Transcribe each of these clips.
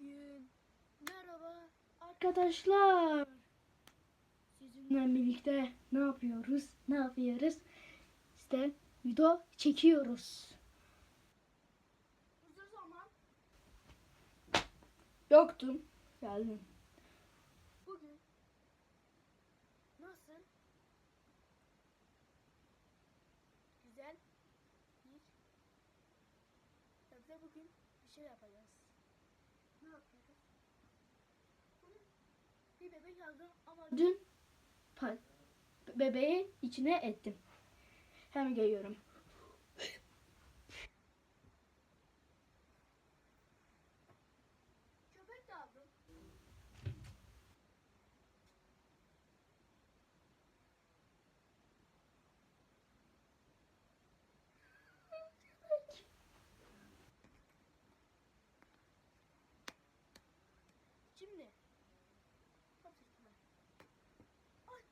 Bugün merhaba arkadaşlar. Sizinle birlikte ne yapıyoruz? Ne yapıyoruz? İşte video çekiyoruz. Uzun zaman yoktum. Geldim. Bugün nasıl güzel bir Tabii de bugün bir şey yapacağız. Ne yapıyoruz? Bugün bir bebek aldım ama dün bebeği içine ettim. Hemen geliyorum. Köpek de aldım. Köpek. Şimdi Hop üstüme. Ay.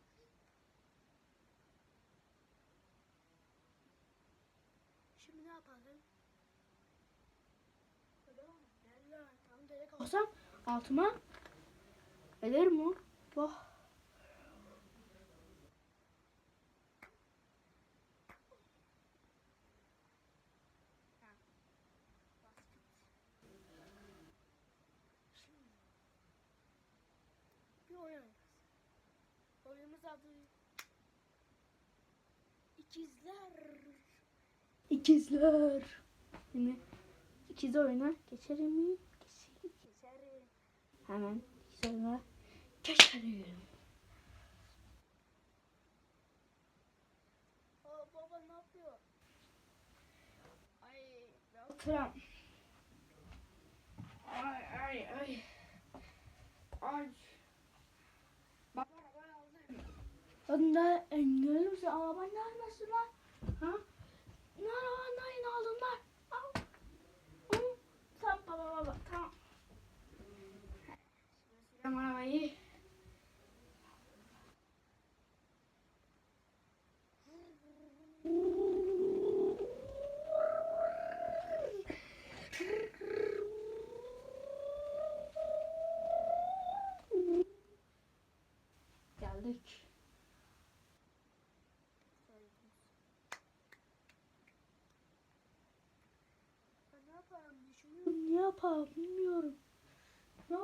Şimdi ne lan, Tam direkt olsam altıma eder mi? oynayacağız. Oyunumuz adı İkizler. İkizler. Şimdi ikiz oyuna geçelim mi? Geçerim. Hemen ikiz oyuna geçelim. Aa, baba ne yapıyor? Ay ben oturam. Ay ay ay. Ay. Baba arabayı aldım. Onda engelli misin? Araban nerede lan? Ha? Ne araban nerede aldın lan? Al. Al. Tamam baba baba tamam. Sürem arabayı. Geldik. Ben ne yaparım yaparım bilmiyorum. Ne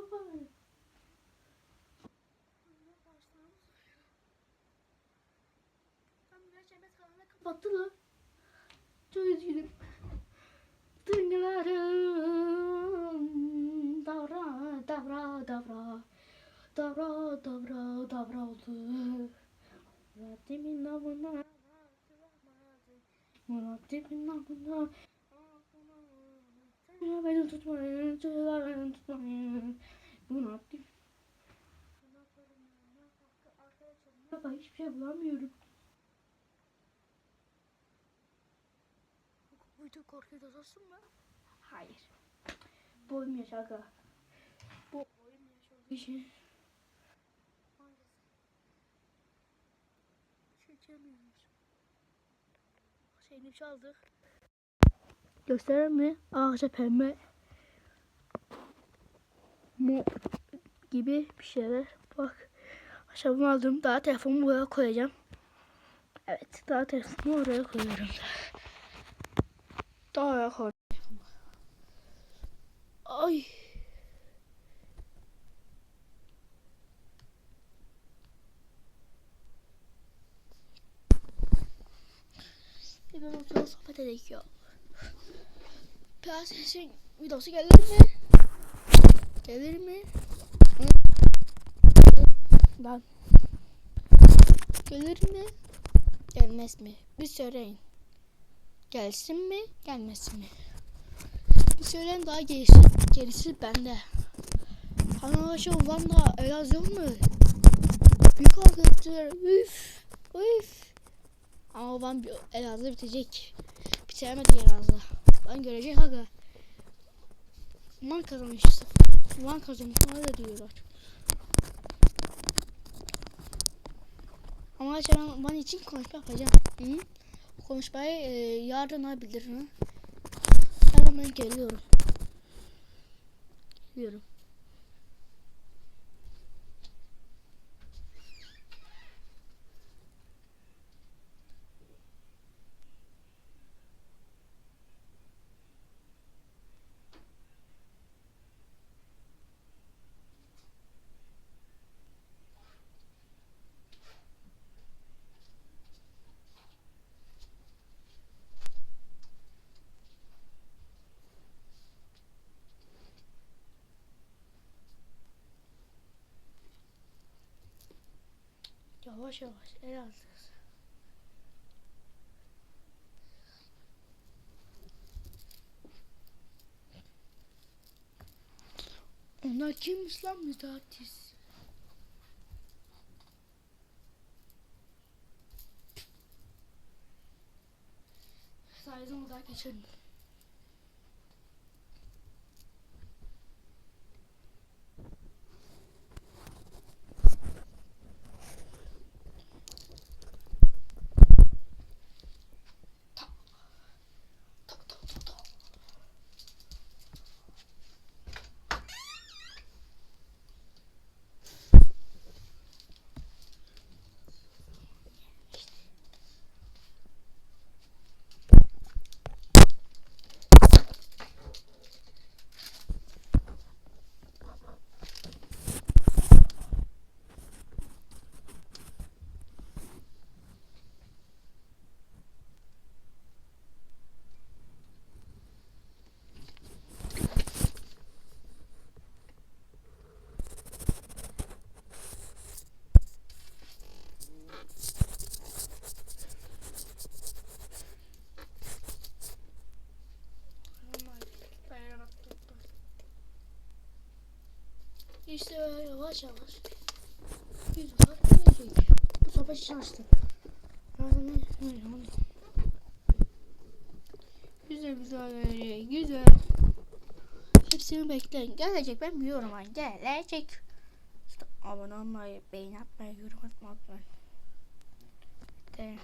Cemil kanalını kapattılar. Çok üzgünüm. Tıngılarım davra davra davra davra davra davra oldu. Rabbimin namına Rabbimin namına ya beni tutmayın, çocuklar beni tutmayın. Bu ne yaptım? Yapar? Hiçbir şey bulamıyorum. Video korku dozası mı? Hayır. Boyum yaş aga. Bu boyum yaş olduğu için. Maalesef. Çekemiyoruz. Şeyini çaldık. Gösterir mi? Ağaca pembe. Mu gibi bir şeyler. Bak. Aşağıdan aldım. Daha telefonumu buraya koyacağım. Evet. Daha telefonumu oraya koyuyorum. Daha oraya koy. Ay. Bir ben oturup sohbet edelim ya. Prensesin videosu gelir mi? Gelir mi? Lan. Gelir mi? Gelmez mi? Bir söyleyin. Gelsin mi? Gelmesin mi? Bir söyleyin daha gerisi. Gerisi bende. Arkadaşlar var da Elaz yok mu? Büyük arkadaşlar. Üf. Üf. Ama ben bir- Elazığ bitecek. Bitiremedik Elazığ. Ben görecek aga. Man kazanmış. Man kazanmış. Öyle diyorlar. Ama ben, ben için konuşma yapacağım. Hı? Konuşmayı e, yarın olabilir. Hı? Hemen ben geliyorum. bekliyorum. Yavaş yavaş el altınız. Onlar kimmiş lan müdahtis? Saydım odağa geçelim. İşte böyle yavaş yavaş. Yüz var. Bu sopa çalıştı. Güzel güzel gelecek. Güzel. Hepsini bekleyin. Gelecek ben biliyorum hani. Gelecek. İşte abone olmayı, beğen atmayı, yorum atmayı unutmayın. Bekleyin.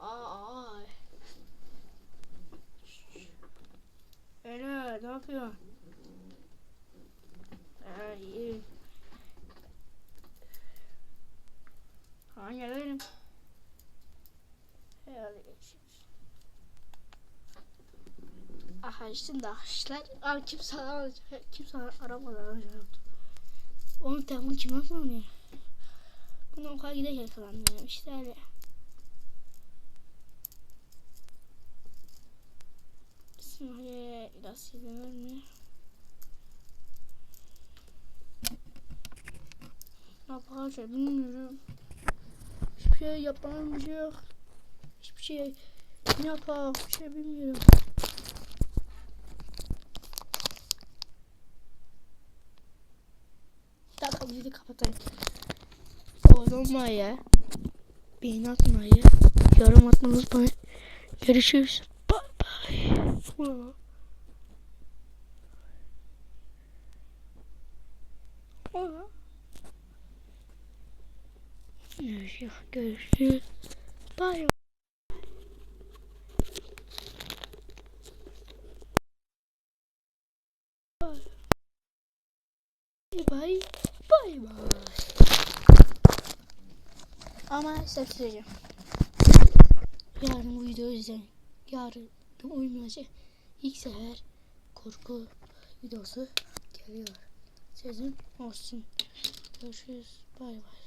Aa, ay. Yapıyorsun? Ay, iyi. Ha gelelim. Herhalde geçiyoruz. Aha şimdi arkadaşlar. Abi kimse aramayacak. Kimse aramadan arayacak. Onun telefonu kime sanıyor? Bunu okula giderken diyorum. İşte öyle. Bismillah ilaç yediler mi? Yapacağım bilmiyorum. Hiçbir şey yapmam şey yok. Hiçbir şey ne yapalım bir şey bilmiyorum. Tamam videoyu kapatayım. Olmayı, beğeni atmayı, yorum atmayı unutmayın. Görüşürüz. Bye bye. Aa. Görüşürüz. Bye. Bye. Bye bye. Ama sesleneceğim. Yarın bu videoyu izleyin. Yarın uyumayacak. İlk sefer korku videosu geliyor. Sezin olsun. Görüşürüz. Bay bay.